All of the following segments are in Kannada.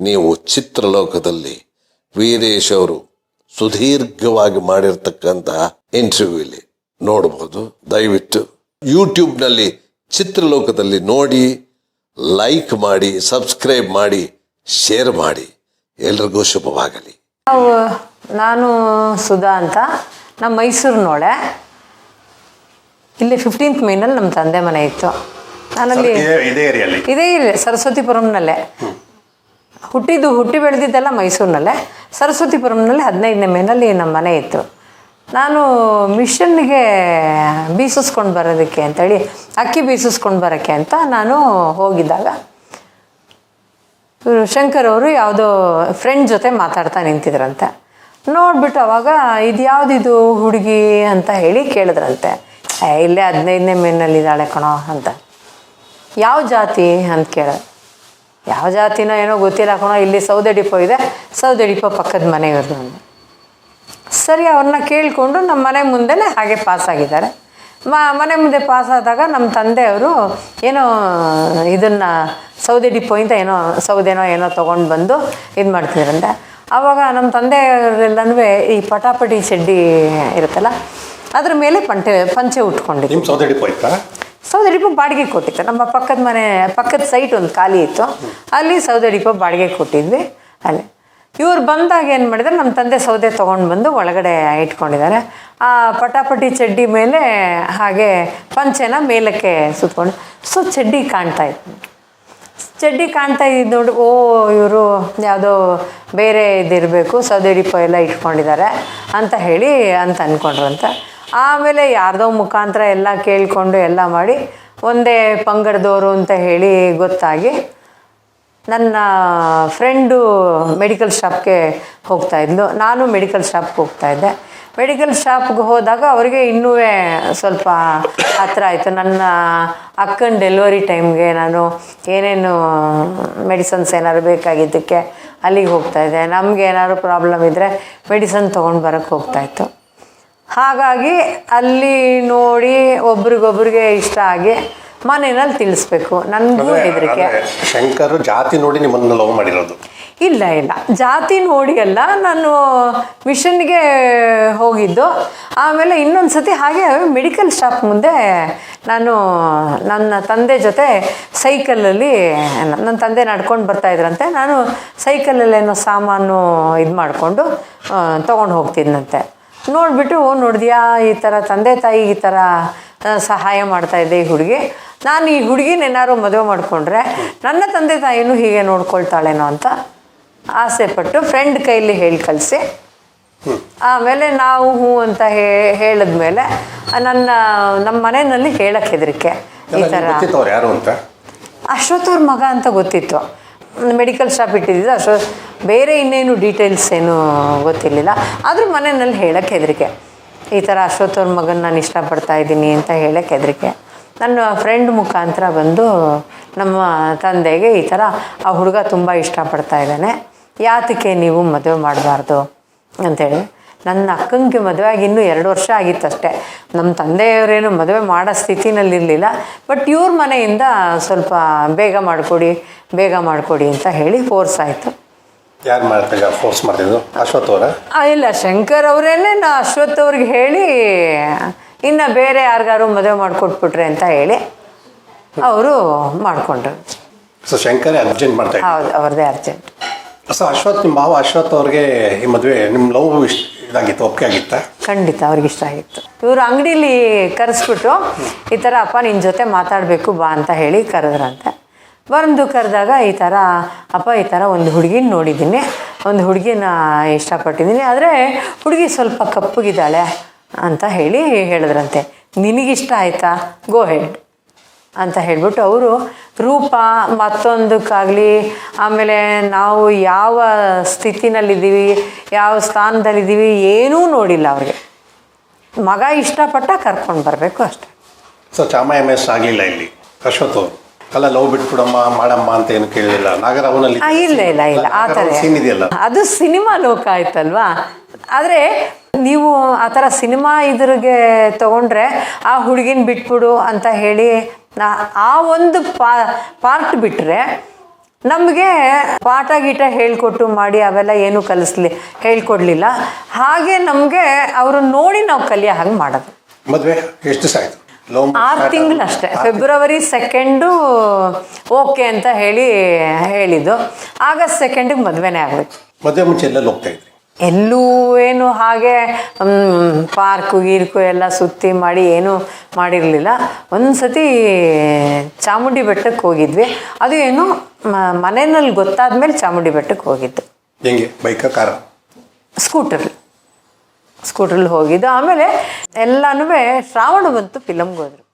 ನೀವು ಚಿತ್ರಲೋಕದಲ್ಲಿ ವೀರೇಶ್ ಅವರು ಸುದೀರ್ಘವಾಗಿ ಮಾಡಿರ್ತಕ್ಕಂತಹ ಇಂಟರ್ವ್ಯೂ ಇಲ್ಲಿ ನೋಡಬಹುದು ದಯವಿಟ್ಟು ಯೂಟ್ಯೂಬ್ನಲ್ಲಿ ಚಿತ್ರಲೋಕದಲ್ಲಿ ನೋಡಿ ಲೈಕ್ ಮಾಡಿ ಸಬ್ಸ್ಕ್ರೈಬ್ ಮಾಡಿ ಶೇರ್ ಮಾಡಿ. ಎಲ್ರಿಗೂ ಶುಭವಾಗಲಿ. ನಾನು ಸುಧಾ ಅಂತ. ನಮ್ಮ ಮೈಸೂರಿನೋಳೆ ಇಲ್ಲಿ ಫಿಫ್ಟೀನ್ತ್ ಮೇನಲ್ಲಿ ನಮ್ಮ ತಂದೆ ಮನೆ ಇತ್ತು. ನಾನಲ್ಲಿ ಇದೇ- ಇದೇ ಏರಿಯಲ್ಲಿ ಇದೇ ಇಲ್ಲಿ ಸರಸ್ವತಿಪುರಂನಲ್ಲೇ ಹುಟ್ಟಿದ್ದು ಹುಟ್ಟಿ ಬೆಳೆದಿದ್ದೆಲ್ಲ ಮೈಸೂರಿನಲ್ಲೇ. ಸರಸ್ವತಿಪುರಂನಲ್ಲಿ ಹದಿನೈದನೇ ಮೇನಲ್ಲಿ ನಮ್ಮ ಮನೆ ಇತ್ತು. ನಾನು ಮಿಷನ್ಗೆ ಬೀಸಿಸ್ಕೊಂಡು ಬರೋದಕ್ಕೆ ಅಂತೇಳಿ, ಅಕ್ಕಿ ಬೀಸಿಸ್ಕೊಂಡು ಬರೋಕ್ಕೆ ಅಂತ ನಾನು ಹೋಗಿದ್ದಾಗ ಶಂಕರ್ ಅವರು ಯಾವುದೋ ಫ್ರೆಂಡ್ ಜೊತೆ ಮಾತಾಡ್ತಾ ನಿಂತಿದ್ರಂತೆ. ನೋಡ್ಬಿಟ್ಟು ಅವಾಗ ಇದು ಯಾವುದಿದು ಹುಡುಗಿ ಅಂತ ಹೇಳಿ ಕೇಳಿದ್ರಂತೆ. ಇಲ್ಲೇ ಹದಿನೈದನೇ ಮೇನಲ್ಲಿ ಇದ್ದಾಳೆ ಕಣೋ ಅಂತ. ಯಾವ ಜಾತಿ ಅಂತ ಕೇಳ ಯಾವ ಜಾತಿನೋ ಏನೋ ಗೊತ್ತಿಲ್ಲ ಹಾಕೋಣ ಇಲ್ಲಿ ಸೌದೆ ಡಿಪೋ ಇದೆ. ಸೌದೆ ಡಿಪೋ ಪಕ್ಕದ ಮನೆಯವ್ರದ್ದು ಅಂದೆ. ಸರಿ, ಅವ್ರನ್ನ ಕೇಳಿಕೊಂಡು ನಮ್ಮ ಮನೆ ಮುಂದೆನೇ ಹಾಗೆ ಪಾಸ್ ಆಗಿದ್ದಾರೆ. ಮ, ಮನೆ ಮುಂದೆ ಪಾಸ್ ಆದಾಗ ನಮ್ಮ ತಂದೆಯವರು ಏನೋ ಇದನ್ನು ಸೌದೆ ಡಿಪೋಯಿಂದ ಏನೋ ಸೌದೆನೋ ಏನೋ ತೊಗೊಂಡು ಬಂದು ಇದು ಮಾಡ್ತಿದ್ರಂತೆ. ಆವಾಗ ನಮ್ಮ ತಂದೆಯವರೆಲ್ಲನೂ ಈ ಪಟಾಪಟಿ ಚಡ್ಡಿ ಇರುತ್ತಲ್ಲ, ಅದ್ರ ಮೇಲೆ ಪಂಟೆ, ಪಂಚೆ ಉಟ್ಕೊಂಡಿದ್ರು ನಿಮ್ಮ ಸೌದೆ ಡಿಪೋ ಇತ್ತಾ ಸೌದೆ ಡಿಪೋ ಬಾಡಿಗೆ ಕೊಟ್ಟಿತ್ತು ನಮ್ಮ ಪಕ್ಕದ ಮನೆ, ಪಕ್ಕದ ಸೈಟ್ ಒಂದು ಖಾಲಿ ಇತ್ತು. ಅಲ್ಲಿ ಸೌದೆ ಡಿಪೋ ಬಾಡಿಗೆ ಕೊಟ್ಟಿದ್ವಿ. ಅಲ್ಲಿ. ಇವ್ರು ಬಂದಾಗ ಏನು ಮಾಡಿದ್ರೆ ನಮ್ಮ ತಂದೆ ಸೌದೆ ತೊಗೊಂಡು ಬಂದು ಒಳಗಡೆ ಇಟ್ಕೊಂಡಿದ್ದಾರೆ. ಆ ಪಟಾಪಟಿ ಚಡ್ಡಿ ಮೇಲೆ ಹಾಗೆ ಪಂಚೆನ ಮೇಲಕ್ಕೆ ಸುತ್ಕೊಂಡು. ಸೊ ಚಡ್ಡಿ ಕಾಣ್ತಾ ಇತ್ತು. ಚಡ್ಡಿ ಕಾಣ್ತಾ ಇದ್ದು ನೋಡಿ, ಓ, ಇವರು ಯಾವುದೋ ಬೇರೆ ಇದಿರಬೇಕು, ಸೌದೆ ಎಲ್ಲ ಇಟ್ಕೊಂಡಿದ್ದಾರೆ ಅಂತ ಹೇಳಿ ಅಂತ ಅಂದ್ಕೊಂಡ್ರಂತೆ ಆಮೇಲೆ ಯಾರ್ದೋ ಮುಖಾಂತರ ಎಲ್ಲ ಕೇಳಿಕೊಂಡು ಎಲ್ಲ ಮಾಡಿ ಒಂದೇ ಪಂಗಡದವರು ಅಂತ ಹೇಳಿ ಗೊತ್ತಾಗಿ ನನ್ನ ಫ್ರೆಂಡು ಮೆಡಿಕಲ್ ಶಾಪ್ಗೆ ಹೋಗ್ತಾ ಇದ್ಲು. ನಾನು ಮೆಡಿಕಲ್ ಶಾಪ್ಗೆ ಹೋಗ್ತಾ ಇದ್ದೆ. ಮೆಡಿಕಲ್ ಶಾಪ್ಗೆ ಹೋದಾಗ ಅವರಿಗೆ ಇನ್ನೂ ಸ್ವಲ್ಪ ಹತ್ತಿರ ಆಯಿತು. ನನ್ನ ಅಕ್ಕನ ಡೆಲಿವರಿ ಟೈಮ್ಗೆ ನಾನು ಏನೇನು ಮೆಡಿಸನ್ಸ್ ಏನಾದ್ರು ಬೇಕಾಗಿದ್ದಕ್ಕೆ ಅಲ್ಲಿಗೆ ಹೋಗ್ತಾ ಇದ್ದೆ. ನಮಗೆ ಏನಾದ್ರು ಪ್ರಾಬ್ಲಮ್ ಇದ್ದರೆ ಮೆಡಿಸನ್ ತೊಗೊಂಡು ಬರೋಕ್ಕೆ ಹೋಗ್ತಾಯಿತ್ತು ಹಾಗಾಗಿ ಅಲ್ಲಿ ನೋಡಿ ಒಬ್ರಿಗೊಬ್ರಿಗೆ ಇಷ್ಟ ಆಗಿ ಮನೆಯಲ್ಲಿ ತಿಳಿಸ್ಬೇಕು. ನನಗೂ ಹೆದರಿಕೆ. ಶಂಕರ್ ಜಾತಿ ನೋಡಿ ನಿಮ್ಮನ್ನು ಲವ್ ಮಾಡಿರೋದು. ಇಲ್ಲ ಇಲ್ಲ. ಜಾತಿ ನೋಡಿ ಅಲ್ಲ ನಾನು ಮಿಷನ್ಗೆ ಹೋಗಿದ್ದು. ಆಮೇಲೆ ಇನ್ನೊಂದು ಸತಿ ಹಾಗೆ ಮೆಡಿಕಲ್ ಶಾಪ್ ಮುಂದೆ ನಾನು ನನ್ನ ತಂದೆ ಜೊತೆ ಸೈಕಲಲ್ಲಿ ನನ್ನ ತಂದೆ ನಡ್ಕೊಂಡು ಬರ್ತಾ ಇದ್ರಂತೆ. ನಾನು ಸೈಕಲಲ್ಲೇನೋ ಸಾಮಾನು ಇದು ಮಾಡಿಕೊಂಡು ತೊಗೊಂಡು ಹೋಗ್ತಿದ್ನಂತೆ. ನೋಡಿಬಿಟ್ಟು ನೋಡಿದ್ಯಾ ಈ ಥರ ತಂದೆ ತಾಯಿ ಈ ಥರ ಸಹಾಯ ಮಾಡ್ತಾ ಇದ್ದೆ ಈ ಹುಡುಗಿ. ನಾನು ಈ ಹುಡುಗಿನ ಏನಾದ್ರು ಮದುವೆ ಮಾಡಿಕೊಂಡ್ರೆ ನನ್ನ ತಂದೆ ತಾಯಿನೂ ಹೀಗೆ ನೋಡ್ಕೊಳ್ತಾಳೇನೋ ಅಂತ ಆಸೆ ಪಟ್ಟು ಫ್ರೆಂಡ್ ಕೈಲಿ ಹೇಳಿ ಕಳಿಸಿ. ಆಮೇಲೆ ನಾವು ಹ್ಞೂ ಅಂತ ಹೇ- ಹೇಳಿದ್ಮೇಲೆ ನನ್ನ ನಮ್ಮ ಮನೆಯಲ್ಲಿ ಹೇಳಕ್ಕೆ ಹೆದರಿಕೆ ಈ ಥರ ಅಶ್ವಥ್ ಅವ್ರ ಮಗ ಅಂತ ಗೊತ್ತಿತ್ತು. ಮೆಡಿಕಲ್ ಶಾಪ್ ಇಟ್ಟಿದ್ದಿದ್ದು ಅಷ್ಟು ಬೇರೆ ಇನ್ನೇನು ಡೀಟೇಲ್ಸ್ ಏನು ಗೊತ್ತಿರಲಿಲ್ಲ. ಆದರೂ ಮನೆಯಲ್ಲಿ ಹೇಳಕ್ಕೆ ಹೆದರಿಕೆ. ಈ ಥರ ಅಶ್ವಥ್ ಅವ್ರ ಮಗನ ನಾನು ಇಷ್ಟಪಡ್ತಾ ಇದ್ದೀನಿ ಅಂತ ಹೇಳಕ್ಕೆ ಹೆದರಿಕೆ. ನನ್ನ ಫ್ರೆಂಡ್ ಮುಖಾಂತರ ಬಂದು ನಮ್ಮ ತಂದೆಗೆ ಈ ಥರ, ಆ ಹುಡುಗ ತುಂಬ ಇಷ್ಟಪಡ್ತಾ ಇದ್ದಾನೆ. ಯಾತಕ್ಕೆ ನೀವು ಮದುವೆ ಮಾಡಬಾರ್ದು? ಅಂತೇಳಿ. ನನ್ನ ಅಕ್ಕಂಗೆ ಮದುವೆ ಆಗಿ ಇನ್ನೂ ಎರಡು ವರ್ಷ ಆಗಿತ್ತು ಅಷ್ಟೇ. ನಮ್ಮ ತಂದೆಯವರೇನು ಮದುವೆ ಮಾಡೋ ಸ್ಥಿತಿನಲ್ಲಿರಲಿಲ್ಲ ಬಟ್ ಇವ್ರ ಮನೆಯಿಂದ ಸ್ವಲ್ಪ ಬೇಗ ಮಾಡಿಕೊಡಿ ಬೇಗ ಮಾಡಿಕೊಡಿ ಅಂತ ಹೇಳಿ ಫೋರ್ಸ್ ಆಯಿತು. ಯಾರು ಫೋರ್ಸ್ ಅಶ್ವಥ್ ಅವರ? ಇಲ್ಲ ಶಂಕರ್ ಅವರೇನೆ ನಾ ಅಶ್ವಥ್ ಅವ್ರಿಗೆ ಹೇಳಿ ಇನ್ನು ಬೇರೆ ಯಾರಿಗಾರು ಮದುವೆ ಮಾಡಿಕೊಟ್ಬಿಟ್ರೆ ಅಂತ ಹೇಳಿ ಅವರು ಮಾಡಿಕೊಂಡ್ರು. ಸೊ ಶಂಕರ್ ಅರ್ಜೆಂಟ್ ಮಾಡ್ತಾ ಹೌದು ಅವ್ರದ್ದೇ ಅರ್ಜೆಂಟ್ ಸೊ ಅಶ್ವಥ್ ನಿಮ್ಮ ಮಾವ ಅಶ್ವಥ್ ಅವ್ರಿಗೆ ಈ ಮದುವೆ ನಿಮ್ಮ ಲವ್ ಇಷ್ಟ ಇದಾಗಿತ್ತು, ಒಪ್ಪಿಗೆ ಆಗಿತ್ತ? ಖಂಡಿತ, ಅವ್ರಿಗೆ ಇಷ್ಟ ಆಗಿತ್ತು. ಇವರು ಅಂಗಡಿಲಿ ಕರೆಸ್ಬಿಟ್ಟು, ಈ ಥರ ಅಪ್ಪ ನಿನ್ನ ಜೊತೆ ಮಾತಾಡಬೇಕು ಬಾ ಅಂತ ಹೇಳಿ ಕರೆದ್ರಂತೆ. ಬಂದು ಕರೆದಾಗ ಈ ಥರ ಅಪ್ಪ ಈ ಥರ ಒಂದು ಹುಡುಗಿನ ನೋಡಿದ್ದೀನಿ, ಒಂದು ಹುಡುಗಿನ ಇಷ್ಟಪಟ್ಟಿದ್ದೀನಿ, ಆದರೆ ಹುಡುಗಿ ಸ್ವಲ್ಪ ಕಪ್ಪಗಿದ್ದಾಳೆ ಅಂತ ಹೇಳಿ ಹೇಳಿದ್ರಂತೆ. ನಿನಗಿಷ್ಟ ಆಯಿತಾ? ಗೋ ಹೆಡ್ ಅಂತ ಹೇಳ್ಬಿಟ್ಟು ಅವರು ರೂಪ ಮತ್ತೊಂದಕ್ಕಾಗಲಿ ಆಮೇಲೆ ನಾವು ಯಾವ ಸ್ಥಿತಿನಲ್ಲಿದ್ದೀವಿ ಯಾವ ಸ್ಥಾನದಲ್ಲಿದ್ದೀವಿ ಏನೂ ನೋಡಿಲ್ಲ ಅವ್ರಿಗೆ. ಮಗ ಇಷ್ಟಪಟ್ಟ ಕರ್ಕೊಂಡು ಬರಬೇಕು ಅಷ್ಟೆ. ಸೊ ಚಾಮ ಎಂ ಎಸ್ ಆಗಲಿಲ್ಲ ಇಲ್ಲಿ? ಅಶ್ವಥ್ ಅವರು? ಅಲ್ಲ ಲವ್ ಬಿಟ್ಬಿಡಮ್ಮ ಮಾಡಮ್ಮ ಅಂತ ಏನು ಕೇಳಿಲ್ಲ? ನಾಗರಾವನಲ್ಲಿ ಇಲ್ಲ ಇಲ್ಲ ಇಲ್ಲ. ಆ ಥರ ಇದೆಯಲ್ಲ? ಅದು ಸಿನಿಮಾ ಲೋಕ ಆಯ್ತಲ್ವಾ? ಆದರೆ ನೀವು ಆ ಥರ ಸಿನಿಮಾ ಇದ್ರಿಗೆ ತಗೊಂಡ್ರೆ ಆ ಹುಡುಗಿನ ಬಿಟ್ಬಿಡು ಅಂತ ಹೇಳಿ ನಾ ಆ ಒಂದು ಪಾ ಪಾರ್ಟ್ ಬಿಟ್ಟರೆ ನಮಗೆ ಪಾಠ ಗೀಟ ಹೇಳ್ಕೊಟ್ಟು ಮಾಡಿ ಅವೆಲ್ಲ ಏನು ಕಲಿಸ್ಲಿ ಹೇಳ್ಕೊಡ್ಲಿಲ್ಲ. ಹಾಗೆ ನಮಗೆ ಅವರು ನೋಡಿ ನಾವು ಕಲಿಯೋ ಹಾಗೆ ಮಾಡೋದು. ಮದುವೆ ಎಷ್ಟು ದಿವಸ ಆಯಿತು? ಆರು ತಿಂಗಳು ಅಷ್ಟೇ. ಫೆಬ್ರವರಿ ಸೆಕೆಂಡು ಓಕೆ ಅಂತ ಹೇಳಿ ಹೇಳಿದ್ದು. ಆಗಸ್ಟ್ ಸೆಕೆಂಡಿಗೆ ಮದುವೆನೇ ಆಗಬೇಕು ಮದುವೆ ಮುಂಚೆ ಎಲ್ಲೆಲ್ಲಿ ಹೋಗ್ತಾ ಎಲ್ಲೂ ಏನು ಹಾಗೆ ಪಾರ್ಕು ಗೀರ್ಕು ಎಲ್ಲ ಸುತ್ತಿ ಮಾಡಿ ಏನೂ ಮಾಡಿರಲಿಲ್ಲ. ಒಂದು ಸತಿ ಚಾಮುಂಡಿ ಬೆಟ್ಟಕ್ಕೆ ಹೋಗಿದ್ವಿ. ಅದು ಏನು ಮನೆಯಲ್ಲಿ ಗೊತ್ತಾದ ಗೊತ್ತಾದ್ಮೇಲೆ ಚಾಮುಂಡಿ ಬೆಟ್ಟಕ್ಕೆ ಹೋಗಿದ್ದು. ಹೆಂಗೆ? ಬೈಕ ಕಾರ? ಸ್ಕೂಟರ್. ಸ್ಕೂಟ್ರಲ್ಲಿ ಹೋಗಿದ್ದು. ಆಮೇಲೆ ಎಲ್ಲನೂ ಶ್ರಾವಣ ಬಂತು ಫಿಲಮ್ಗೆ ಹೋದ್ರು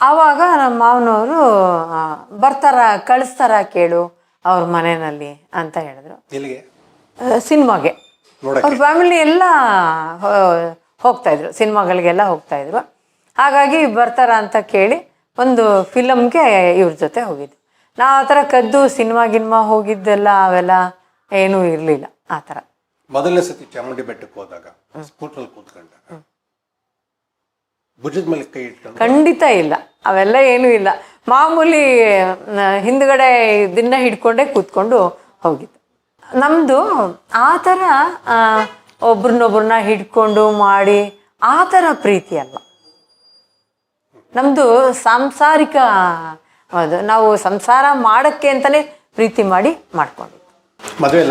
ಆವಾಗ ನಮ್ಮ ಮಾವನವರು ಬರ್ತಾರ ಕಳಿಸ್ತಾರ ಕೇಳು ಅವ್ರ ಮನೆಯಲ್ಲಿ ಅಂತ ಹೇಳಿದ್ರು. ಸಿನಿಮಾಗೆ? ಅವ್ರ ಫ್ಯಾಮಿಲಿ ಎಲ್ಲ ಹೋಗ್ತಾಯಿದ್ರು. ಹೋಗ್ತಾ ಇದ್ರು ಸಿನಿಮಾಗಳಿಗೆಲ್ಲ ಹೋಗ್ತಾಯಿದ್ರು. ಹಾಗಾಗಿ ಬರ್ತಾರ ಅಂತ ಕೇಳಿ ಒಂದು ಫಿಲಮ್ಗೆ ಇವ್ರ ಜೊತೆ ಹೋಗಿದ್ವಿ ನಾವು ಆ ಥರ ಕದ್ದು ಸಿನಿಮಾ ಗಿನ್ಮಾ ಹೋಗಿದ್ದೆಲ್ಲ ಅವೆಲ್ಲ ಏನೂ ಇರಲಿಲ್ಲ. ಆ ಥರ. ಮೊದಲನೇ ಸತಿ ಚಾಮುಂಡಿ ಬೆಟ್ಟಕ್ಕೆ ಹೋದಾಗ ಸ್ಕೂಟ್ರಲ್ಲಿ ಕೂತ್ಕೊಂಡಾಗ ಭುಜದ ಮೇಲೆ ಕೈ ಇಟ್ಕೊಂಡು ಖಂಡಿತ ಇಲ್ಲ. ಅವೆಲ್ಲ ಏನೂ ಇಲ್ಲ. ಮಾಮೂಲಿ ಹಿಂದ್ಗಡೆ ದಿನ ಹಿಡ್ಕೊಂಡೇ ಕೂತ್ಕೊಂಡು ಹೋಗಿದ್ದು. ನಮ್ಮದು ಆ ಥರ ಒಬ್ರನ್ನೊಬ್ರನ್ನ ಹಿಡ್ಕೊಂಡು ಮಾಡಿ ಆ ಥರ ಪ್ರೀತಿ ಅಲ್ಲ. ನಮ್ಮದು ಸಾಂಸಾರಿಕ ಅದು ನಾವು ಸಂಸಾರ ಮಾಡಕ್ಕೆ ಅಂತಲೇ ಪ್ರೀತಿ ಮಾಡಿ ಮಾಡ್ಕೊಂಡು ಮದುವೆ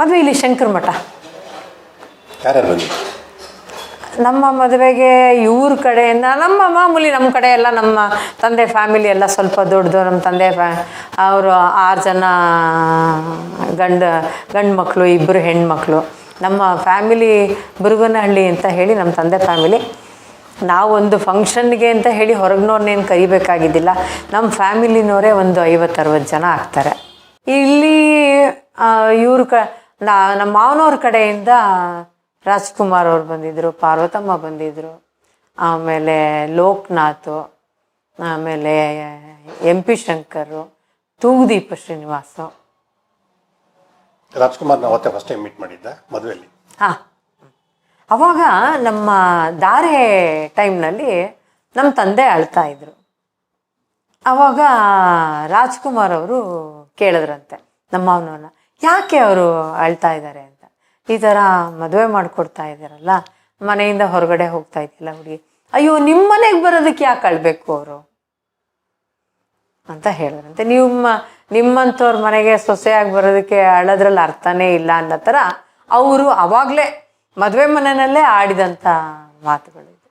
ಮದುವೆ ಇಲ್ಲಿ ಶಂಕರ ಮಠ. ಯಾರು ಬಂದಿದ್ದು? ನಮ್ಮ ಮದುವೆಗೆ ಇವ್ರ ಕಡೆಯಿಂದ, ನಮ್ಮ ಮಾಮೂಲಿ ನಮ್ಮ ಕಡೆ ಎಲ್ಲ ನಮ್ಮ ತಂದೆ ಫ್ಯಾಮಿಲಿ ಎಲ್ಲ ಸ್ವಲ್ಪ ದೊಡ್ಡದು, ನಮ್ಮ ತಂದೆ ಅವರು ಆರು ಜನ ಗಂಡ, ಗಂಡು ಮಕ್ಕಳು ಇಬ್ಬರು ಹೆಣ್ಮಕ್ಳು. ನಮ್ಮ ಫ್ಯಾಮಿಲಿ ಬುರುಗನಹಳ್ಳಿ ಅಂತ ಹೇಳಿ ನಮ್ಮ ತಂದೆ ಫ್ಯಾಮಿಲಿ ನಾವೊಂದು ಫಂಕ್ಷನ್ಗೆ ಅಂತ ಹೇಳಿ ಹೊರಗಿನವ್ರನ್ನೇನು ಕರಿಬೇಕಾಗಿದ್ದಿಲ್ಲ. ನಮ್ಮ ಫ್ಯಾಮಿಲಿನವರೇ ಒಂದು ಐವತ್ತು ಅರವತ್ತು ಜನ ಆಗ್ತಾರೆ. ಇಲ್ಲಿ ಇವ್ರ ಕ ನಮ್ಮ ಮಾವನವ್ರ ಕಡೆಯಿಂದ ರಾಜ್ಕುಮಾರ್ ಅವ್ರು ಬಂದಿದ್ರು ಪಾರ್ವತಮ್ಮ ಬಂದಿದ್ರು ಆಮೇಲೆ ಲೋಕನಾಥ್ ಆಮೇಲೆ ಎಂ ಪಿ ಶಂಕರು ತೂಗುದೀಪ ಶ್ರೀನಿವಾಸು. ಅವತ್ತೇ ಫಸ್ಟ್ ಟೈಮ್ ಮೀಟ್ ಮಾಡಿದ್ದ ಮದುವೆಯಲ್ಲಿ. ಹಾಂ. ಅವಾಗ ನಮ್ಮ ದಾರೆ ಟೈಮ್ನಲ್ಲಿ ನಮ್ಮ ತಂದೆ ಅಳ್ತಾ ಇದ್ರು. ಅವಾಗ ರಾಜ್ಕುಮಾರ್ ಅವರು ಕೇಳಿದ್ರಂತೆ ನಮ್ಮ ಅವನವನ್ನ ಯಾಕೆ ಅವರು ಅಳ್ತಾ ಇದ್ದಾರೆ ಅಂತ. ಈ ಥರ ಮದುವೆ ಮಾಡಿಕೊಡ್ತಾ ಇದ್ದಾರಲ್ಲ ಮನೆಯಿಂದ ಹೊರಗಡೆ ಹೋಗ್ತಾ ಇದೆಯಲ್ಲ ಹುಡುಗಿ. ಅಯ್ಯೋ ನಿಮ್ಮ ಮನೆಗೆ ಬರೋದಕ್ಕೆ ಯಾಕೆ ಅಳ್ಬೇಕು ಅವರು? ಅಂತ ಹೇಳಿದ್ರಂತೆ. ನಿಮ್ಮ ನಿಮ್ಮಂಥವ್ರ ಮನೆಗೆ ಸೊಸೆಯಾಗಿ ಬರೋದಕ್ಕೆ ಅಳೋದ್ರಲ್ಲಿ ಅರ್ಥನೇ ಇಲ್ಲ ಅನ್ನೋ ಥರ ಅವರು ಅವಾಗಲೇ ಮದುವೆ ಮನೆಯಲ್ಲೇ ಆಡಿದಂಥ ಮಾತುಗಳು ಇದು.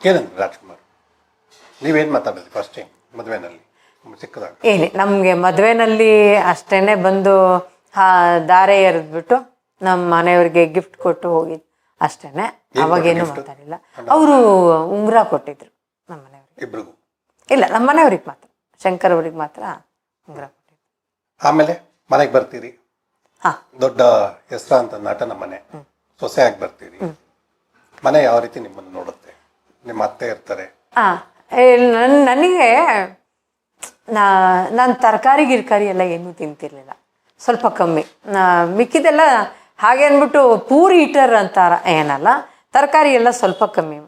ಏನಂದ್ರೆ ರಾಜ್ಕುಮಾರ್. ನೀವೇನು ಮಾತಾಡಿದ್ರಿ ಫಸ್ಟ್ ಟೈಮ್ ಮದುವೆನಲ್ಲಿ? ಸಿಕ್ಕದಾಗ ಏನೇ ನಮಗೆ ಮದುವೆನಲ್ಲಿ ಅಷ್ಟೇನೆ ಬಂದು ಹಾ ದಾರೆ ಎರೆದ್ಬಿಟ್ಟು ನಮ್ಮ ಮನೆಯವ್ರಿಗೆ ಗಿಫ್ಟ್ ಕೊಟ್ಟು ಹೋಗಿದ್ ಅಷ್ಟೇನೆ. ಅವಾಗೇನು ಮಾತಾಡಿಲ್ಲ. ಅವರು ಉಂಗುರ ಕೊಟ್ಟಿದ್ರು ನಮ್ಮ ಮನೆಯವ್ರಿಗೆ. ಇಬ್ರಿಗೂ? ಇಲ್ಲ ನಮ್ಮ ಮನೆಯವ್ರಿಗೆ ಮಾತ್ರ. ಶಂಕರ್ ಅವ್ರಿಗೆ ಮಾತ್ರ ಉಂಗುರ ಕೊಟ್ಟಿದ್ರು. ಆಮೇಲೆ ಮನೆಗೆ ಬರ್ತೀರಿ? ಹಾ. ದೊಡ್ಡ ಹೆಸರಾಂತ ನಮ್ಮ ಮನೆ. ಸೊಸೆಯಾಗಿ ಬರ್ತೀರಿ. ಮನೆ ಯಾವ ರೀತಿ ನಿಮ್ಮನ್ನು ನೋಡುತ್ತೆ? ನಿಮ್ಮ ಅತ್ತೆ ಇರ್ತಾರೆ. ನನಗೆ ನಾ ನಾನು ತರಕಾರಿ ಗಿರ್ಕಾರಿ ಎಲ್ಲ ಏನೂ ತಿಂತಿರ್ಲಿಲ್ಲ. ಸ್ವಲ್ಪ ಕಮ್ಮಿ. ನಾ ಮಿಕ್ಕಿದೆಲ್ಲ ಹಾಗೆ ಅಂದ್ಬಿಟ್ಟು ಪೂರಿ ಈಟರ್ ಅಂತಾರ. ಏನಲ್ಲ, ತರಕಾರಿ ಎಲ್ಲ ಸ್ವಲ್ಪ ಕಮ್ಮಿ.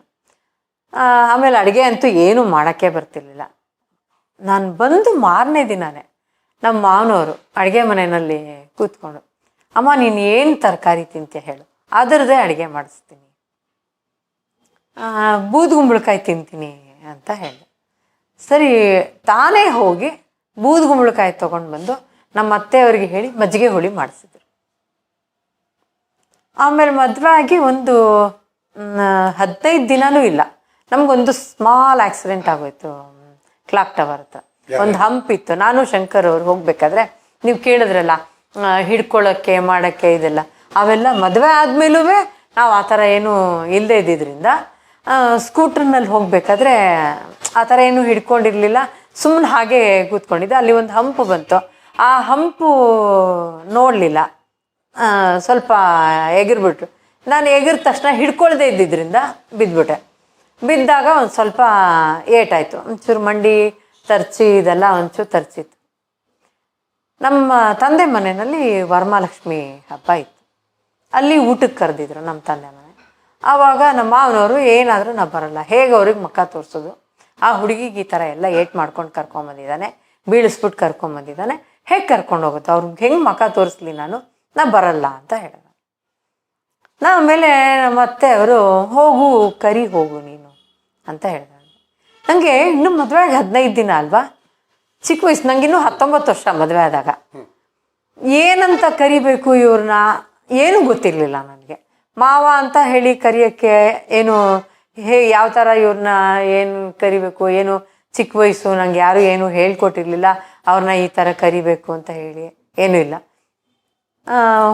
ಆಮೇಲೆ ಅಡುಗೆ ಅಂತೂ ಏನೂ ಮಾಡೋಕ್ಕೆ ಬರ್ತಿರ್ಲಿಲ್ಲ. ನಾನು ಬಂದು ಮಾರನೇ ದಿನನೇ ನಮ್ಮ ಮಾವನವರು ಅಡುಗೆ ಮನೆಯಲ್ಲಿ ಕೂತ್ಕೊಂಡು, ಅಮ್ಮ, ನೀನು ಏನು ತರಕಾರಿ ತಿಂತೀಯ ಹೇಳು. ಅದರದ್ದೇ ಅಡುಗೆ ಮಾಡಿಸ್ತೀನಿ. ಬೂದ್ಗುಂಬಳಕಾಯಿ ತಿಂತೀನಿ ಅಂತ ಹೇಳಿದೆ ಸರಿ, ತಾನೇ ಹೋಗಿ ಬೂದುಗುಂಬಳಕಾಯಿ ತೊಗೊಂಡು ಬಂದು ನಮ್ಮ ಅತ್ತೆಯವರಿಗೆ ಹೇಳಿ ಮಜ್ಜಿಗೆ ಹುಳಿ ಮಾಡಿಸಿದ್ರು. ಆಮೇಲೆ ಮದುವೆ ಆಗಿ ಒಂದು ಹದಿನೈದು ದಿನನೂ ಇಲ್ಲ. ನಮಗೊಂದು ಸ್ಮಾಲ್ ಆಕ್ಸಿಡೆಂಟ್ ಆಗೋಯ್ತು ಕ್ಲಾಕ್ ಟವರ್ ಹತ್ರ. ಒಂದು ಹಂಪ್ ಇತ್ತು. ನಾನು ಶಂಕರ್ ಅವ್ರು ಹೋಗ್ಬೇಕಾದ್ರೆ ನೀವು ಕೇಳಿದ್ರಲ್ಲ ಹಿಡ್ಕೊಳಕ್ಕೆ ಹಿಡ್ಕೊಳ್ಳೋಕ್ಕೆ ಮಾಡೋಕ್ಕೆ ಇದೆಲ್ಲ. ಅವೆಲ್ಲ ಮದುವೆ ಆದ್ಮೇಲೂ ನಾವು ಆ ಥರ ಏನು ಇಲ್ಲದೆ ಇದ್ದಿದ್ರಿಂದ ಸ್ಕೂಟ್ರ್ನಲ್ಲಿ ಹೋಗಬೇಕಾದ್ರೆ ಆ ಥರ ಏನು ಹಿಡ್ಕೊಂಡಿರಲಿಲ್ಲ. ಸುಮ್ಮನೆ ಹಾಗೆ ಕೂತ್ಕೊಂಡಿದ್ದೆ. ಅಲ್ಲಿ ಒಂದು ಹಂಪು ಬಂತು. ಆ ಹಂಪು ನೋಡಲಿಲ್ಲ. ಸ್ವಲ್ಪ ಎಗಿರ್ಬಿಟ್ರು. ನಾನು ಎಗಿರ್ ತಕ್ಷಣ ಹಿಡ್ಕೊಳ್ದೇ ಇದ್ದಿದ್ದರಿಂದ ಬಿದ್ದುಬಿಟ್ಟೆ ಬಿದ್ದಾಗ ಒಂದು ಸ್ವಲ್ಪ ಏಟಾಯಿತು. ಒಂಚೂರು ಮಂಡಿ, ತರ್ಚಿ, ಇದೆಲ್ಲ ಒಂಚೂರು ತರ್ಚಿತ್ತು. ನಮ್ಮ ತಂದೆ ಮನೆಯಲ್ಲಿ ವರಮಹಾಲಕ್ಷ್ಮಿ ಹಬ್ಬ ಇತ್ತು. ಅಲ್ಲಿ ಊಟಕ್ಕೆ ಕರೆದಿದ್ರು ನಮ್ಮ ತಂದೆ ಮನೆ. ಆವಾಗ ನಮ್ಮ ಮಾವನವರು ಏನಾದರೂ ನಾ ಬರಲ್ಲ. ಹೇಗೆ ಅವ್ರಿಗೆ ಮಕ್ಕ ತೋರಿಸೋದು? ಆ ಹುಡುಗಿಗೆ ಈ ಥರ ಎಲ್ಲ ಏಟ್ ಮಾಡ್ಕೊಂಡು ಕರ್ಕೊಂಬಂದಿದ್ದಾನೆ. ಬೀಳಿಸ್ಬಿಟ್ಟು ಕರ್ಕೊಂಬಂದಿದ್ದಾನೆ. ಹೇಗೆ ಕರ್ಕೊಂಡು ಹೋಗುತ್ತೆ ಅವ್ರಿಗೆ ಹೆಂಗೆ ಮಕ್ಕ ತೋರಿಸ್ಲಿ ನಾನು? ನಾ ಬರಲ್ಲ ಅಂತ ಹೇಳಿದ. ನಾ ಆಮೇಲೆ ನಮ್ಮ ಅತ್ತೆ ಅವರು, ಹೋಗು, ಕರಿ ಹೋಗು ನೀನು ಅಂತ ಹೇಳಿದ. ನನಗೆ ಇನ್ನು ಮದುವೆ ಆಗಿ ಹದಿನೈದು ದಿನ ಅಲ್ವಾ? ಚಿಕ್ಕ ವಯಸ್ಸು ನಂಗಿನ್ನೂ ಹತ್ತೊಂಬತ್ತು ವರ್ಷ ಮದುವೆ ಆದಾಗ. ಏನಂತ ಕರಿಬೇಕು ಇವ್ರನ್ನ? ಏನೂ ಗೊತ್ತಿರಲಿಲ್ಲ ನನಗೆ. ಮಾವ ಅಂತ ಹೇಳಿ ಕರಿಯೋಕ್ಕೆ ಏನು, ಹೇ, ಯಾವ ಥರ ಇವ್ರನ್ನ ಏನು ಕರಿಬೇಕು, ಏನು ಚಿಕ್ಕ ವಯಸ್ಸು, ನಂಗೆ ಯಾರು ಏನು ಹೇಳ್ಕೊಟ್ಟಿರ್ಲಿಲ್ಲ, ಅವ್ರನ್ನ ಈ ಥರ ಕರಿಬೇಕು ಅಂತ ಹೇಳಿ. ಏನೂ ಇಲ್ಲ.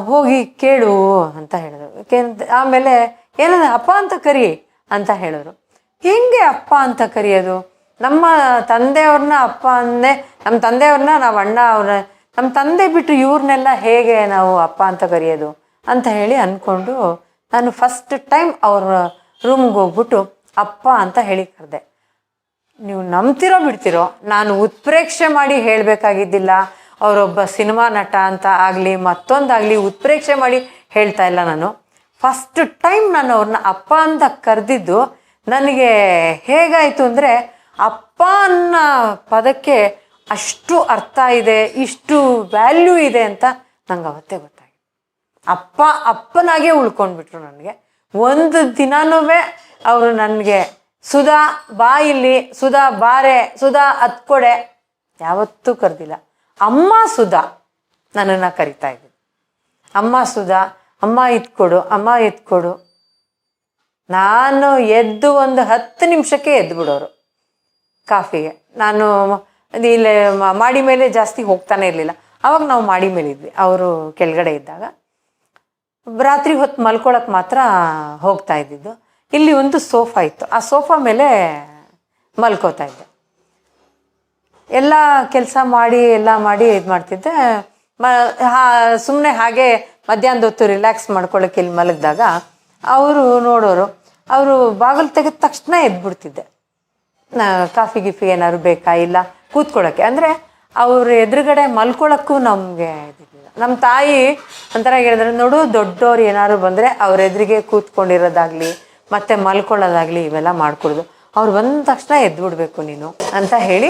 ಹೋಗಿ ಕೇಳು ಅಂತ ಹೇಳಿದ್ರು. ಆಮೇಲೆ ಏನಂದ್ರೆ ಅಪ್ಪ ಅಂತ ಕರಿ ಅಂತ ಹೇಳಿದ್ರು. ಹೆಂಗೆ ಅಪ್ಪ ಅಂತ ಕರಿಯೋದು? ನಮ್ಮ ತಂದೆಯವ್ರನ್ನ ಅಪ್ಪ ಅಂದೆ ನಮ್ಮ ತಂದೆಯವ್ರನ್ನ ನಾವು ಅಣ್ಣ ಅವ್ರ ನಮ್ಮ ತಂದೆ ಬಿಟ್ಟು ಇವ್ರನ್ನೆಲ್ಲ ಹೇಗೆ ನಾವು ಅಪ್ಪ ಅಂತ ಕರೆಯೋದು ಅಂತ ಹೇಳಿ ಅಂದ್ಕೊಂಡು ನಾನು ಫಸ್ಟ್ ಟೈಮ್ ಅವ್ರ ರೂಮ್ಗೆ ಹೋಗ್ಬಿಟ್ಟು ಅಪ್ಪ ಅಂತ ಹೇಳಿ ಕರೆದೆ. ನೀವು ನಂಬ್ತಿರೋ ಬಿಡ್ತಿರೋ, ನಾನು ಉತ್ಪ್ರೇಕ್ಷೆ ಮಾಡಿ ಹೇಳಬೇಕಾಗಿದ್ದಿಲ್ಲ. ಅವರೊಬ್ಬ ಸಿನಿಮಾ ನಟ ಅಂತ ಆಗಲಿ, ಮತ್ತೊಂದಾಗಲಿ ಉತ್ಪ್ರೇಕ್ಷೆ ಮಾಡಿ ಹೇಳ್ತಾ ಇಲ್ಲ ನಾನು. ಫಸ್ಟ್ ಟೈಮ್ ನಾನು ಅವ್ರನ್ನ ಅಪ್ಪ ಅಂತ ಕರೆದಿದ್ದು ನನಗೆ ಹೇಗಾಯಿತು ಅಂದರೆ ಅಪ್ಪ ಅನ್ನೋ ಪದಕ್ಕೆ ಅಷ್ಟು ಅರ್ಥ ಇದೆ, ಇಷ್ಟು ವ್ಯಾಲ್ಯೂ ಇದೆ ಅಂತ ನಂಗೆ ಅವತ್ತೇ ಗೊತ್ತಾಗಿದೆ ಅಪ್ಪ ಅಪ್ಪನಾಗೆ ಉಳ್ಕೊಂಡ್ಬಿಟ್ರು ನನಗೆ. ಒಂದು ದಿನಾನೂ ಅವರು ನನಗೆ, ಸುಧಾ ಬಾ ಇಲ್ಲಿ, ಸುಧಾ ಬಾರೆ, ಸುಧಾ ಹತ್ಕೊಡೆ ಯಾವತ್ತೂ ಕರೆದಿಲ್ಲ. ಅಮ್ಮ ಸುಧಾ ನನ್ನನ್ನು ಕರಿತಾ ಇದ್ದೀನಿ. ಅಮ್ಮ ಸುಧಾ, ಅಮ್ಮ ಇದ್ಕೊಡು ಅಮ್ಮ ಎತ್ಕೊಡು ನಾನು ಎದ್ದು ಒಂದು ಹತ್ತು ನಿಮಿಷಕ್ಕೆ ಎದ್ದು ಬಿಡೋರು ಕಾಫಿಗೆ. ನಾನು ಇಲ್ಲಿ ಮಾಡಿ ಮೇಲೆ ಜಾಸ್ತಿ ಹೋಗ್ತಾನೆ ಇರಲಿಲ್ಲ. ಅವಾಗ ನಾವು ಮಾಡಿ ಮೇಲೆ ಇದ್ವಿ. ಅವರು ಕೆಳಗಡೆ ಇದ್ದಾಗ. ರಾತ್ರಿ ಹೊತ್ತು ಮಲ್ಕೊಳಕ್ಕೆ ಮಾತ್ರ ಹೋಗ್ತಾ ಇದ್ದಿದ್ದು. ಇಲ್ಲಿ ಒಂದು ಸೋಫಾ ಇತ್ತು. ಆ ಸೋಫಾ ಮೇಲೆ ಮಲ್ಕೋತಾ ಇದ್ದೆ. ಎಲ್ಲ ಕೆಲಸ ಮಾಡಿ, ಎಲ್ಲ ಮಾಡಿ ಇದು ಮಾಡ್ತಿದ್ದೆ. ಮ, ಹಾ ಸುಮ್ಮನೆ ಹಾಗೆ ಮಧ್ಯಾಹ್ನದ ಹೊತ್ತು ರಿಲ್ಯಾಕ್ಸ್ ಮಾಡ್ಕೊಳ್ಳೋಕೆ ಇಲ್ಲಿ ಮಲಗಿದಾಗ ಅವರು ನೋಡೋರು, ಅವರು ಬಾಗಿಲು ತೆಗೆದ ತಕ್ಷಣ ಎದ್ಬಿಡ್ತಿದ್ದೆ. ಕಾಫಿ ಗಿಫಿ ಏನಾದ್ರು ಬೇಕಾ, ಇಲ್ಲ ಕೂತ್ಕೊಳ್ಳೋಕ್ಕೆ ಅಂದರೆ ಅವ್ರ ಎದುರುಗಡೆ ಮಲ್ಕೊಳ್ಳೋಕ್ಕೂ ನಮಗೆ ನಮ್ಮ ತಾಯಿ ಒಂಥರ ಹೇಳಿದ್ರೆ, ನೋಡು ದೊಡ್ಡವ್ರು ಏನಾದ್ರು ಬಂದರೆ ಅವ್ರ ಎದುರಿಗೆ ಕೂತ್ಕೊಂಡಿರೋದಾಗಲಿ, ಮತ್ತೆ ಮಲ್ಕೊಳ್ಳೋದಾಗಲಿ ಇವೆಲ್ಲ ಮಾಡ್ಕೊಡೋದು. ಅವ್ರು ಬಂದ ತಕ್ಷಣ ಎದ್ಬಿಡ್ಬೇಕು ನೀನು ಅಂತ ಹೇಳಿ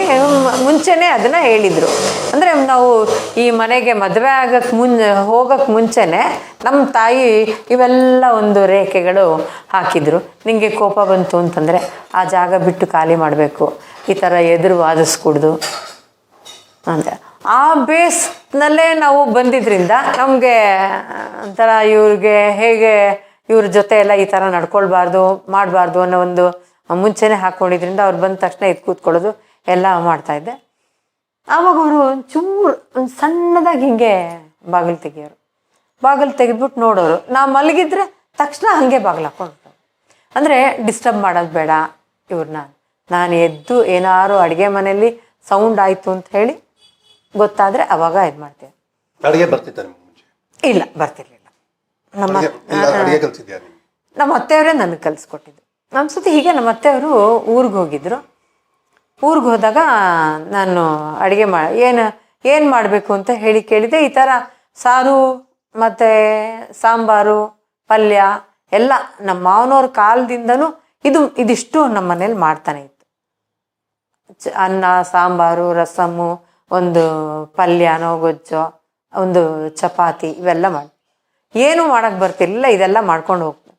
ಮುಂಚೆನೆ ಅದನ್ನ ಹೇಳಿದ್ರು. ಅಂದರೆ ನಾವು ಈ ಮನೆಗೆ ಮದುವೆ ಆಗಕ್ಕೆ ಮುನ್ ಹೋಗಕ್ಕೆ ಮುಂಚೆನೆ ನಮ್ಮ ತಾಯಿ ಇವೆಲ್ಲ ಒಂದು ರೇಖೆಗಳು ಹಾಕಿದ್ರು. ನಿಂಗೆ ಕೋಪ ಬಂತು ಅಂತಂದರೆ ಆ ಜಾಗ ಬಿಟ್ಟು ಖಾಲಿ ಮಾಡಬೇಕು. ಈ ಥರ ಎದುರು ವಾದಿಸ್ಕೂಡ್ದು ಅಂತ ಆ ಬೇಸ್ನಲ್ಲೇ ನಾವು ಬಂದಿದ್ರಿಂದ ನಮಗೆ ಒಂಥರ ಇವ್ರಿಗೆ ಹೇಗೆ ಇವ್ರ ಜೊತೆ ಎಲ್ಲ ಈ ಥರ ನಡ್ಕೊಳ್ಬಾರ್ದು, ಮಾಡಬಾರ್ದು ಅನ್ನೋ ಒಂದು ಮುಂಚೆನೇ ಹಾಕ್ಕೊಂಡಿದ್ರಿಂದ ಅವ್ರು ಬಂದ ತಕ್ಷಣ ಎದ್ದು ಕೂತ್ಕೊಳ್ಳೋದು ಎಲ್ಲ ಮಾಡ್ತಾಯಿದ್ದೆ ಆವಾಗ ಅವರು ಒಂಚೂರು ಒಂದು ಸಣ್ಣದಾಗಿ ಹಿಂಗೆ ಬಾಗಿಲು ತೆಗಿಯೋರು. ಬಾಗಿಲು ತೆಗೆದ್ಬಿಟ್ಟು ನೋಡೋರು. ನಾ ಮಲಗಿದ್ರೆ ತಕ್ಷಣ ಹಾಗೆ ಬಾಗಿಲು ಹಾಕೊಂಡು ಅಂದರೆ ಡಿಸ್ಟರ್ಬ್ ಮಾಡೋದು ಬೇಡ ಇವ್ರನ್ನ ನಾನು ಎದ್ದು ಏನಾರು ಅಡುಗೆ ಮನೆಯಲ್ಲಿ ಸೌಂಡ್ ಆಯಿತು ಅಂತ ಹೇಳಿ ಗೊತ್ತಾದರೆ ಅವಾಗ ಇದು ಮಾಡ್ತೇವೆ ಅಡುಗೆ ಇಲ್ಲ ಬರ್ತಿರ್ಲಿಲ್ಲ. ನಮ್ಮ ನೀವು? ನಮ್ಮ ಅತ್ತೆಯವರೇ ನನಗೆ ಕಲಿಸ್ಕೊಟ್ಟಿದ್ದು. ನಮ್ಮ ಸತಿ ಹೀಗೆ, ನಮ್ಮ ಅತ್ತೆಯವರು ಊರಿಗೆ ಹೋಗಿದ್ರು. ಊರಿಗೆ ಹೋದಾಗ ನಾನು ಅಡುಗೆ ಮಾ, ಏನು ಏನು ಮಾಡಬೇಕು ಅಂತ ಹೇಳಿ ಕೇಳಿದೆ. ಈ ಥರ ಸಾರು ಮತ್ತು ಸಾಂಬಾರು, ಪಲ್ಯ ಎಲ್ಲ ನಮ್ಮ ಮಾವನವ್ರ ಕಾಲದಿಂದನೂ ಇದು, ಇದಿಷ್ಟು ನಮ್ಮ ಮನೇಲಿ ಮಾಡ್ತಾನೆ ಇತ್ತು. ಅನ್ನ, ಸಾಂಬಾರು ರಸಮ್ಮು ಒಂದು ಪಲ್ಯನೋ, ಗೊಜ್ಜೋ, ಒಂದು ಚಪಾತಿ ಇವೆಲ್ಲ ಮಾಡಿ, ಏನು ಮಾಡಕ್ಕೆ ಬರ್ತಿರ್ಲಿಲ್ಲ. ಇದೆಲ್ಲ ಮಾಡ್ಕೊಂಡು ಹೋಗ್ತೀನಿ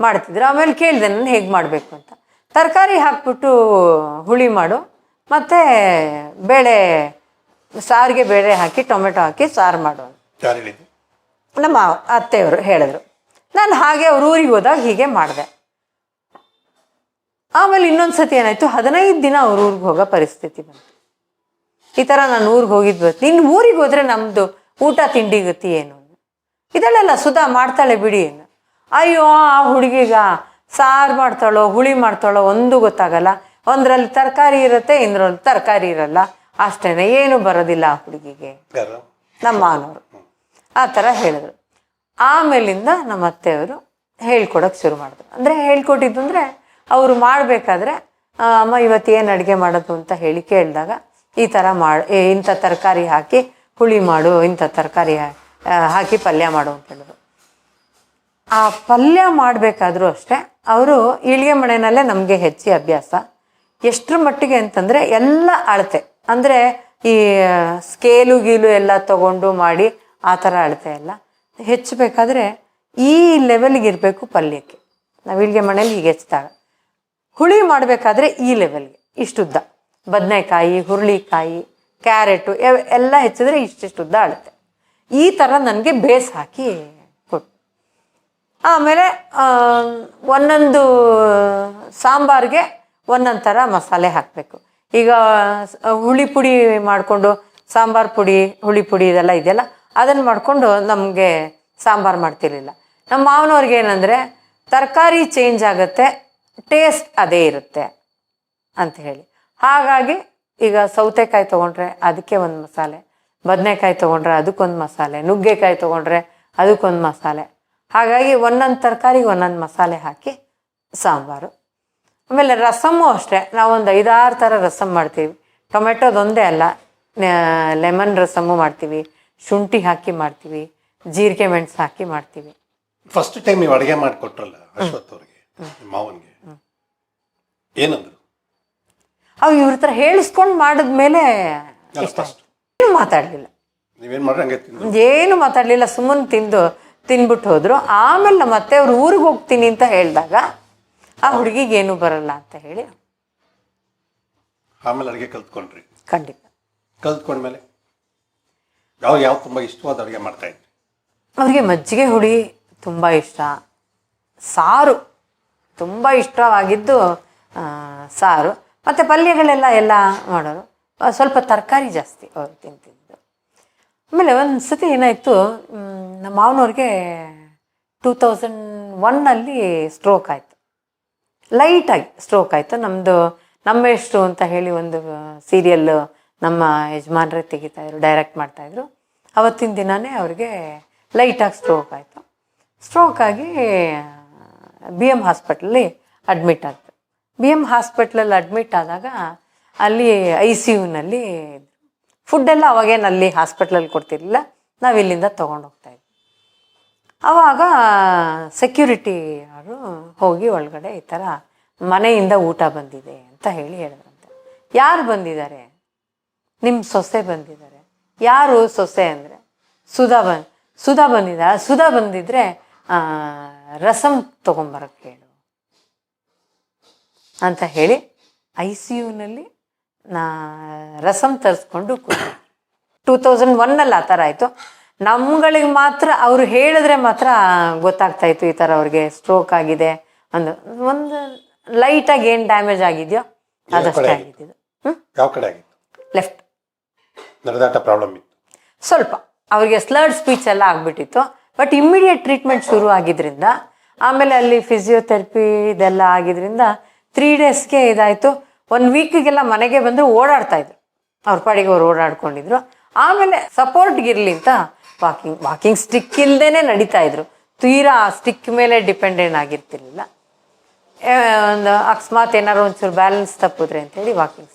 ಮಾಡ್ತಿದ್ರು. ಆಮೇಲೆ ಕೇಳಿದೆ ನಾನು ಹೇಗೆ ಮಾಡಬೇಕು ಅಂತ. ತರಕಾರಿ ಹಾಕ್ಬಿಟ್ಟು ಹುಳಿ ಮಾಡು. ಮತ್ತೆ ಬೇಳೆ ಸಾರಿಗೆ ಬೇಳೆ ಹಾಕಿ ಟೊಮೆಟೊ ಹಾಕಿ ಸಾರು ಮಾಡು ನಮ್ಮ ಅತ್ತೆಯವರು ಹೇಳಿದ್ರು. ನಾನು ಹಾಗೆ ಅವ್ರ ಊರಿಗೆ ಹೋದಾಗ ಹೀಗೆ ಮಾಡಿದೆ. ಆಮೇಲೆ ಇನ್ನೊಂದು ಸತಿ ಏನಾಯ್ತು ಹದಿನೈದು ದಿನ ಅವ್ರ ಊರಿಗೆ ಹೋಗೋ ಪರಿಸ್ಥಿತಿ ಬಂತು. ಈ ಥರ ನಾನು ಊರಿಗೆ ಹೋಗಿದ್ದು ಬರ್ತೀನಿ ಇನ್ನು ಊರಿಗೆ ಹೋದ್ರೆ ನಮ್ಮದು ಊಟ ತಿಂಡಿ ಗತಿ ಏನು? ಇದಳೆಲ್ಲ ಸುಧಾ ಮಾಡ್ತಾಳೆ ಬಿಡಿ ಏನು? ಅಯ್ಯೋ ಆ ಹುಡುಗಿಗ ಸಾರು ಮಾಡ್ತಾಳೋ ಹುಳಿ ಮಾಡ್ತಾಳೋ ಒಂದು ಗೊತ್ತಾಗಲ್ಲ. ಒಂದ್ರಲ್ಲಿ ತರಕಾರಿ ಇರುತ್ತೆ ಇನ್ನೊಂದ್ರಲ್ಲಿ ತರಕಾರಿ ಇರಲ್ಲ. ಅಷ್ಟೇನೆ ಏನು ಬರೋದಿಲ್ಲ ಆ ಹುಡುಗಿಗೆ. ನಮ್ಮ ಮಾನವರು. ಆ ಥರ ಹೇಳಿದ್ರು. ಆಮೇಲಿಂದ ನಮ್ಮ ಅತ್ತೆಯವರು ಹೇಳ್ಕೊಡೋಕೆ ಶುರು ಮಾಡಿದ್ರು. ಅಂದರೆ ಹೇಳ್ಕೊಟ್ಟಿದ್ದು ಅಂದರೆ ಅವರು ಮಾಡಬೇಕಾದ್ರೆ ಅಮ್ಮ ಇವತ್ತು ಏನು ಅಡುಗೆ ಮಾಡೋದು ಅಂತ ಹೇಳಿ ಕೇಳಿದಾಗ ಈ ಥರ ಮಾಡಿ ಇಂಥ ತರಕಾರಿ ಹಾಕಿ ಹುಳಿ ಮಾಡು ಇಂಥ ತರಕಾರಿ ಹಾಕಿ ಪಲ್ಯ ಮಾಡು ಅಂತ ಹೇಳಿದ್ರು. ಆ ಪಲ್ಯ ಮಾಡಬೇಕಾದ್ರೂ ಅಷ್ಟೇ, ಅವರು ಇಳಿಗೆ ಮಣೆನಲ್ಲೇ ನಮಗೆ ಹೆಚ್ಚಿ ಅಭ್ಯಾಸ. ಎಷ್ಟರ ಮಟ್ಟಿಗೆ ಅಂತಂದರೆ ಎಲ್ಲ ಅಳತೆ. ಅಂದರೆ ಈ ಸ್ಕೇಲು ಗೀಲು ಎಲ್ಲ ತಗೊಂಡು ಮಾಡಿ ಆ ಥರ ಅಳತೆ ಎಲ್ಲ. ಹೆಚ್ಚಬೇಕಾದ್ರೆ ಈ ಲೆವೆಲ್ಗೆ ಇರಬೇಕು ಪಲ್ಯಕ್ಕೆ. ನಾವು ಇಳಿಗೆ ಮನೇಲಿ ಈಗ ಹೆಚ್ಚಿದಾಗ. ಹುಳಿ ಮಾಡಬೇಕಾದ್ರೆ ಈ ಲೆವೆಲ್ಗೆ, ಇಷ್ಟುದ್ದ. ಬದನೆಕಾಯಿ, ಹುರುಳಿಕಾಯಿ, ಕ್ಯಾರೆಟು ಎಲ್ಲ ಹೆಚ್ಚಿದ್ರೆ ಇಷ್ಟಿಷ್ಟು ಉದ್ದ ಅಳತೆ. ಈ ಥರ ನನಗೆ ಬೇಸ್ ಹಾಕಿ ಆಮೇಲೆ ಒಂದೊಂದು, ಸಾಂಬಾರಿಗೆ ಒಂದೊಂದು ಥರ ಮಸಾಲೆ ಹಾಕಬೇಕು. ಈಗ ಹುಳಿ ಪುಡಿ ಮಾಡಿಕೊಂಡು, ಸಾಂಬಾರು ಪುಡಿ, ಹುಳಿ ಪುಡಿ ಇದೆಲ್ಲ ಇದೆಯಲ್ಲ, ಅದನ್ನು ಮಾಡಿಕೊಂಡು ನಮಗೆ ಸಾಂಬಾರು ಮಾಡ್ತಿರಲಿಲ್ಲ. ನಮ್ಮ ಮಾವನವ್ರಿಗೆ ಏನಂದರೆ, ತರಕಾರಿ ಚೇಂಜ್ ಆಗುತ್ತೆ ಟೇಸ್ಟ್ ಅದೇ ಇರುತ್ತೆ ಅಂತ ಹೇಳಿ. ಹಾಗಾಗಿ, ಈಗ ಸೌತೆಕಾಯಿ ತೊಗೊಂಡ್ರೆ ಅದಕ್ಕೆ ಒಂದು ಮಸಾಲೆ, ಬದನೆಕಾಯಿ ತೊಗೊಂಡ್ರೆ ಅದಕ್ಕೊಂದು ಮಸಾಲೆ, ನುಗ್ಗೆಕಾಯಿ ತೊಗೊಂಡ್ರೆ ಅದಕ್ಕೊಂದು ಮಸಾಲೆ. ಹಾಗಾಗಿ ಒಂದೊಂದು ತರಕಾರಿಗೆ ಒಂದೊಂದು ಮಸಾಲೆ ಹಾಕಿ ಸಾಂಬಾರು. ಆಮೇಲೆ ರಸಮ್ಮು ಅಷ್ಟೇ. ನಾವೊಂದು ಐದಾರು ಥರ ರಸಮ್ ಮಾಡ್ತೀವಿ. ಟೊಮೆಟೊದೊಂದೇ ಅಲ್ಲ. ಲೆಮನ್ ರಸಮ್ಮು ಮಾಡ್ತೀವಿ. ಶುಂಠಿ ಹಾಕಿ ಮಾಡ್ತೀವಿ. ಜೀರಿಗೆ ಮೆಣಸು ಹಾಕಿ ಮಾಡ್ತೀವಿ. ಫಸ್ಟ್ ಟೈಮ್ ನೀವು ಅಡುಗೆ ಮಾಡಿಕೊಟ್ರಲ್ಲ ಅಶ್ವಥ್ ಅವ್ರಿಗೆ ಮಾವನ್ಗೆ? ಏನಂದ್ರು? ಅವ್ ಇವ್ರ ಹತ್ರ ಹೇಳಿಸ್ಕೊಂಡು ಮಾಡಿದ್ಮೇಲೆ ಮಾತಾಡಲಿಲ್ಲ. ನೀವೇನು ಮಾಡ್ರಿ ಹಂಗೆ ಏನು ಮಾತಾಡಲಿಲ್ಲ. ಸುಮ್ಮನೆ ತಿಂದು ತಿನ್ಬಿಟ್ಟು ಹೋದ್ರು. ಆಮೇಲೆ ನಮ್ಮ ಅತ್ತೆ ಅವ್ರು ಊರಿಗೆ ಹೋಗ್ತೀನಿ ಅಂತ ಹೇಳಿದಾಗ ಆ ಹುಡುಗಿಗೆ ಏನು ಬರಲ್ಲ ಅಂತ ಹೇಳಿ ಆಮೇಲೆ ಅಡುಗೆ ಕಲ್ತ್ಕೊಂಡ್ರಿ? ಖಂಡಿತ. ಕಲ್ತ್ಕೊಂಡ್ಮೇಲೆ ಯಾವ ಯಾವ ತುಂಬಾ ಇಷ್ಟವಾದ ಅಡುಗೆ ಮಾಡ್ತಾ ಇದ್ರಿ? ಅವ್ರಿಗೆ ಮಜ್ಜಿಗೆ ಹುಳಿ ತುಂಬ ಇಷ್ಟ. ಸಾರು ತುಂಬ ಇಷ್ಟವಾಗಿದ್ದು ಸಾರು. ಮತ್ತು ಪಲ್ಯಗಳೆಲ್ಲ ಎಲ್ಲ ಮಾಡೋರು. ಸ್ವಲ್ಪ ತರಕಾರಿ ಜಾಸ್ತಿ ಅವರು ತಿಂತಿದ್ದು. ಆಮೇಲೆ ಒಂದು ಸತಿ ಏನಾಯಿತು ನಮ್ಮ ಮಾವನವ್ರಿಗೆ ಟೂ ತೌಸಂಡ್ ಒನ್ನಲ್ಲಿ ಸ್ಟ್ರೋಕ್ ಆಯಿತು. ಲೈಟಾಗಿ ಸ್ಟ್ರೋಕ್ ಆಯಿತು. ನಮ್ಮದು ನಮ್ಮೆಷ್ಟು ಅಂತ ಹೇಳಿ ಒಂದು ಸೀರಿಯಲ್ ನಮ್ಮ ಯಜಮಾನ್ರೇ ತೆಗಿತಾಯಿದ್ರು ಡೈರೆಕ್ಟ್ ಮಾಡ್ತಾಯಿದ್ರು ಅವತ್ತಿನ ದಿನವೇ ಅವ್ರಿಗೆ ಲೈಟಾಗಿ ಸ್ಟ್ರೋಕ್ ಆಯಿತು. ಸ್ಟ್ರೋಕ್ ಆಗಿ ಬಿ ಎಂ ಹಾಸ್ಪಿಟ್ಲಲ್ಲಿ ಅಡ್ಮಿಟ್ ಆಯಿತು ಬಿ ಎಂ ಹಾಸ್ಪಿಟ್ಲಲ್ಲಿ ಅಡ್ಮಿಟ್ ಆದಾಗ ಅಲ್ಲಿ ಐ ಸಿ ಯುನಲ್ಲಿ ಫುಡ್ಡೆಲ್ಲ ಅವಾಗೇನು ಅಲ್ಲಿ ಹಾಸ್ಪಿಟ್ಲಲ್ಲಿ ಕೊಡ್ತಿರ್ಲಿಲ್ಲ. ನಾವು ಇಲ್ಲಿಂದ ತೊಗೊಂಡು ಹೋಗ್ತಾ ಇದ್ವಿ. ಆವಾಗ ಸೆಕ್ಯೂರಿಟಿ ಅವರು ಹೋಗಿ ಒಳಗಡೆ ಈ ಥರ ಮನೆಯಿಂದ ಊಟ ಬಂದಿದೆ ಅಂತ ಹೇಳಿ ಹೇಳಿದ್ರಂತೆ. ಯಾರು ಬಂದಿದ್ದಾರೆ? ನಿಮ್ಮ ಸೊಸೆ ಬಂದಿದ್ದಾರೆ. ಯಾರು ಸೊಸೆ ಅಂದರೆ? ಸುಧಾ ಬಂದ್ ಸುಧಾ ಬಂದಿದ್ದ ಸುಧಾ ಬಂದಿದ್ರೆ ರಸಂ ತೊಗೊಂಬರಕ್ಕೆ ಹೇಳು ಅಂತ ಹೇಳಿ ಐ ಸಿ ಯುನಲ್ಲಿ ನಾ ರಸಮ್ ತರಿಸ್ಕೊಂಡು ಕೂತು ಟೂ ತೌಸಂಡ್ ಒನ್ನಲ್ಲಿ ಆ ಥರ ಆಯಿತು. ನಮ್ಗಳಿಗೆ ಮಾತ್ರ ಅವರು ಹೇಳಿದ್ರೆ ಮಾತ್ರ ಗೊತ್ತಾಗ್ತಾ ಇತ್ತು ಈ ಥರ ಅವ್ರಿಗೆ ಸ್ಟ್ರೋಕ್ ಆಗಿದೆ ಒಂದು ಒಂದು ಲೈಟಾಗಿ ಏನು ಡ್ಯಾಮೇಜ್ ಆಗಿದೆಯೋ ಅದಷ್ಟೇ ಆಗಿದ್ದು. ಯಾವ ಕಡೆ ಆಗಿತ್ತು? ಲೆಫ್ಟ್ ನಡೆದಾಟ ಪ್ರಾಬ್ಲಮ್ ಇತ್ತು. ಸ್ವಲ್ಪ. ಅವ್ರಿಗೆ ಸ್ಲರ್ಡ್ ಸ್ಪೀಚ್ ಎಲ್ಲ ಆಗ್ಬಿಟ್ಟಿತ್ತು. ಬಟ್ ಇಮ್ಮಿಡಿಯೇಟ್ ಟ್ರೀಟ್ಮೆಂಟ್ ಶುರು ಆಗಿದ್ರಿಂದ ಆಮೇಲೆ ಅಲ್ಲಿ ಫಿಸಿಯೋಥೆರಪಿ ಇದೆಲ್ಲ ಆಗಿದ್ರಿಂದ ತ್ರೀ ಡೇಸ್ಗೆ ಇದಾಯಿತು. ಒನ್ ವೀಕಿಗೆಲ್ಲ ಮನೆಗೆ ಬಂದು ಓಡಾಡ್ತಾ ಇದ್ರು. ಅವ್ರ ಪಾಡಿಗೆ ಅವ್ರು ಓಡಾಡ್ಕೊಂಡಿದ್ರು. ಆಮೇಲೆ ಸಪೋರ್ಟ್ಗಿರ್ಲಿ ಅಂತ ವಾಕಿಂಗ್ ವಾಕಿಂಗ್ ಸ್ಟಿಕ್ ಇಲ್ದೇನೆ ನಡೀತಾ ಇದ್ರು. ತೀರಾ ಆ ಸ್ಟಿಕ್ ಮೇಲೆ ಡಿಪೆಂಡೆಂಟ್ ಆಗಿರ್ತಿರ್ಲಿಲ್ಲ. ಒಂದು ಅಕಸ್ಮಾತ್ ಏನಾದ್ರು ಒಂಚೂರು ಬ್ಯಾಲೆನ್ಸ್ ತಪ್ಪಿದ್ರೆ ಅಂತೇಳಿ ವಾಕಿಂಗ್